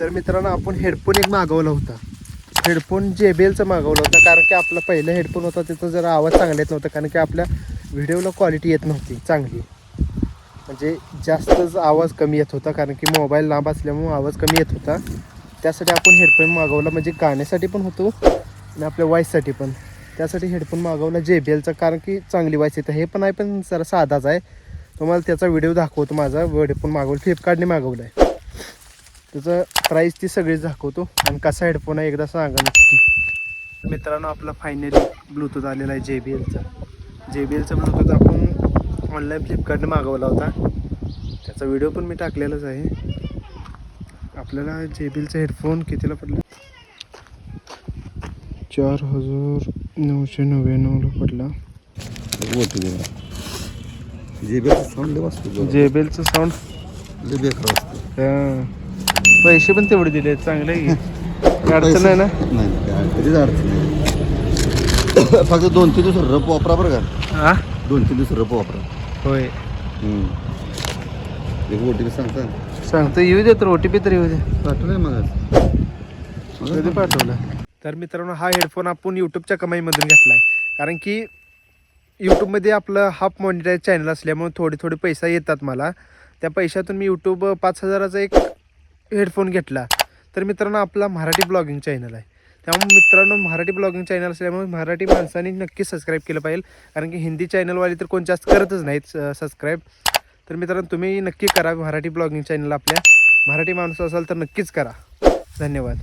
तर मित्रांनो आपण हेडफोन एक मागवला होता. हेडफोन जे बी एलचा मागवला होता कारण की आपला पहिला हेडफोन होता त्याचा जरा आवाज चांगला येत नव्हता कारण की आपल्या व्हिडिओला क्वालिटी येत नव्हती चांगली. म्हणजे जास्तच आवाज कमी येत होता कारण की मोबाईल लांब असल्यामुळे आवाज कमी येत होता. त्यासाठी आपण हेडफोन मागवला म्हणजे गाण्यासाठी पण होतो आणि आपल्या वॉईससाठी पण. त्यासाठी हेडफोन मागवला जे बी एलचा कारण की चांगली वॉईस येतं. हे पण आहे पण जरा साधाच आहे. तुम्हाला त्याचा व्हिडिओ दाखवतो माझा हेडफोन मागवला फ्लिपकार्टने मागवला आहे त्याचं प्राईस ती सगळीच दाखवतो. आणि कसा हेडफोन आहे एकदा सांगा नक्की. मित्रांनो आपला फायनली ब्लूटूथ आलेला आहे जे बी एलचा जे बी एलचा ब्लूटूथ आपण ऑनलाईन फ्लिपकार्टने मागवला होता. त्याचा व्हिडिओ पण मी टाकलेलाच आहे. आपल्याला जे बी एलचा हेडफोन कितीला पडला? चार हजार नऊशे नव्याण्णवला पडला. जे बी साऊंड लय वाजतो जे बी एलचं साऊंड असतं. पैसे पण तेवढे दिले चांगले अडचण आहे ना? नाही काय कधीच अडचण नाही. फक्त दोन तीन दिवस रप वापरा बरं का. हा दोन तीन दिवस रप वापरा. होय. एक ओ टी पी सांगता. सांगतो येऊ दे तर ओ टी पी तर येऊ दे. पाठवलंय मग कधी पाठवलं? तर मित्रांनो हा हेडफोन आपण यूट्यूबच्या कमाईमधून घेतला आहे कारण की यूट्यूबमध्ये आपलं हाफ मॉनिटाईज चॅनल असल्यामुळे थोडे थोडे पैसा येतात मला. त्या पैशातून मी यूट्यूब पाच हजाराचा एक हेडफोन घेतला तर मित्रांनो आपला मराठी ब्लॉगिंग चॅनल आहे. त्यामुळे मित्रांनो मराठी ब्लॉगिंग चॅनल असल्यामुळे मराठी माणसांनी नक्की सबस्क्राईब केलं पाहिजे. कारण की हिंदी चॅनलवाले तर कोण जास्त करतच नाहीत सबस्क्राईब तर मित्रांनो तुम्ही नक्की करा मराठी ब्लॉगिंग चॅनल आपल्या. मराठी माणूस असाल तर नक्कीच करा. धन्यवाद.